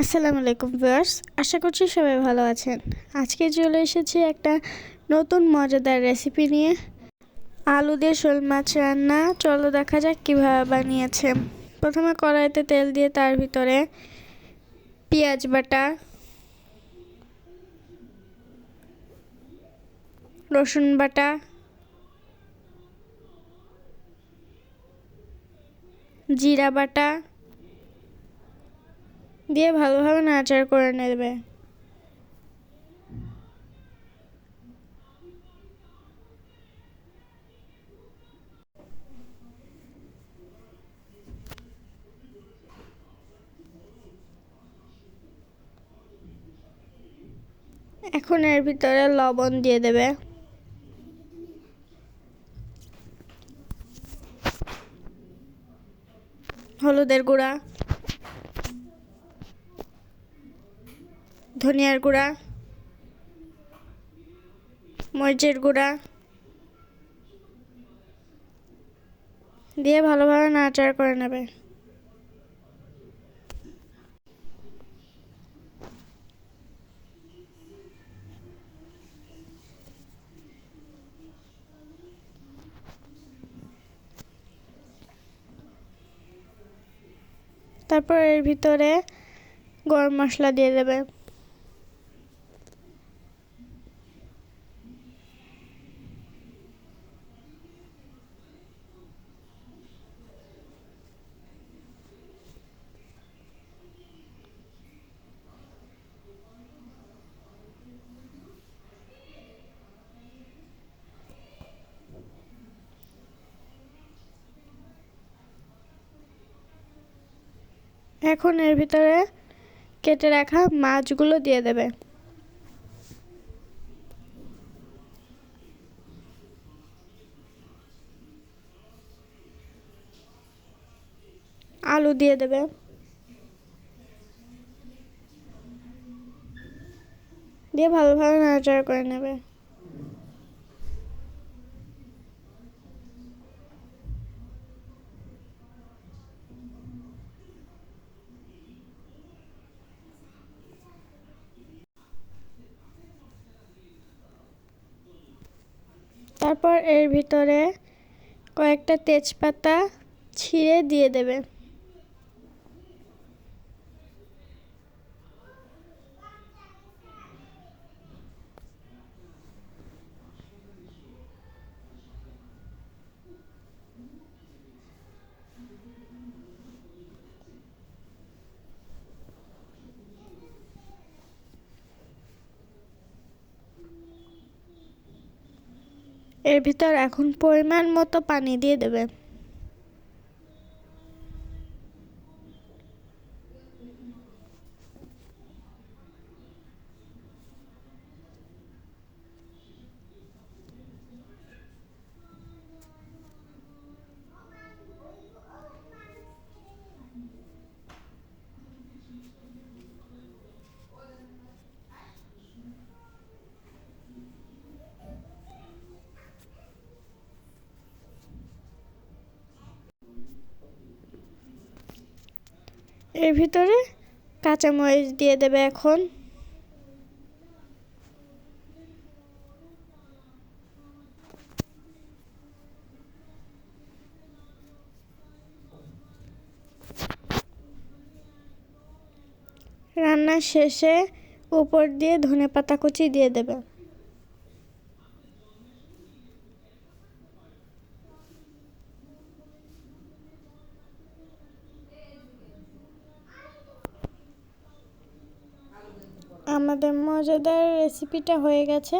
আসসালামু আলাইকুম ভিউয়ার্স, আশা করছি সবাই ভালো আছেন। আজকে চলে এসেছি একটা নতুন মজাদার রেসিপি নিয়ে। আলু দিয়ে শোল মাছ রান্না, চলো দেখা যাক কীভাবে বানিয়েছে প্রথমে কড়াইতে তেল দিয়ে তার ভিতরে পেঁয়াজ বাটা, রসুন বাটা, জিরা বাটা দিয়ে ভালোভাবে নাচার করে নেবে। এখন এর ভিতরে লবণ দিয়ে দেবে। হলুদের গুঁড়া। ধনিয়ার গুঁড়া, মরিচের গুঁড়া দিয়ে ভালোভাবে নাড়াচাড়া করে নেবে তারপর এর ভিতরে গরম মশলা দিয়ে দেবে এখন এর ভিতরে কেটে রাখা মাছগুলো দিয়ে দেবে। আলু দিয়ে দেবে। দিয়ে ভালোভাবে নাড়াচাড়া করে নেবে। তারপর এর ভিতরে কয়েকটা তেজপাতা ছিঁড়ে দিয়ে দেবে। এর ভিতর এখন পরিমাণ মতো পানি দিয়ে দেবে। এর ভিতরে কাঁচামরিচ দিয়ে দেবে এখন। রান্না শেষে উপর দিয়ে ধনে পাতা কুচি দিয়ে দেবে। আমাদের মজাদার রেসিপিটা হয়ে গেছে।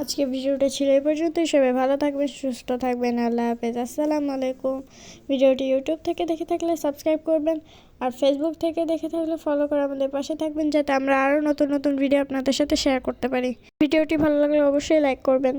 আজকে ভিডিওটা ছিল এই পর্যন্তই। সবাই ভালো থাকবেন, সুস্থ থাকবেন। আল্লাহ হাফেজ। আসসালামু আলাইকুম। ভিডিওটি ইউটিউব থেকে দেখে থাকলে সাবস্ক্রাইব করবেন আর ফেসবুক থেকে দেখে থাকলে ফলো করে আমাদের পাশে থাকবেন যাতে আমরা আরও নতুন নতুন ভিডিও আপনাদের সাথে শেয়ার করতে পারি। ভিডিওটি ভালো লাগলে অবশ্যই লাইক করবেন।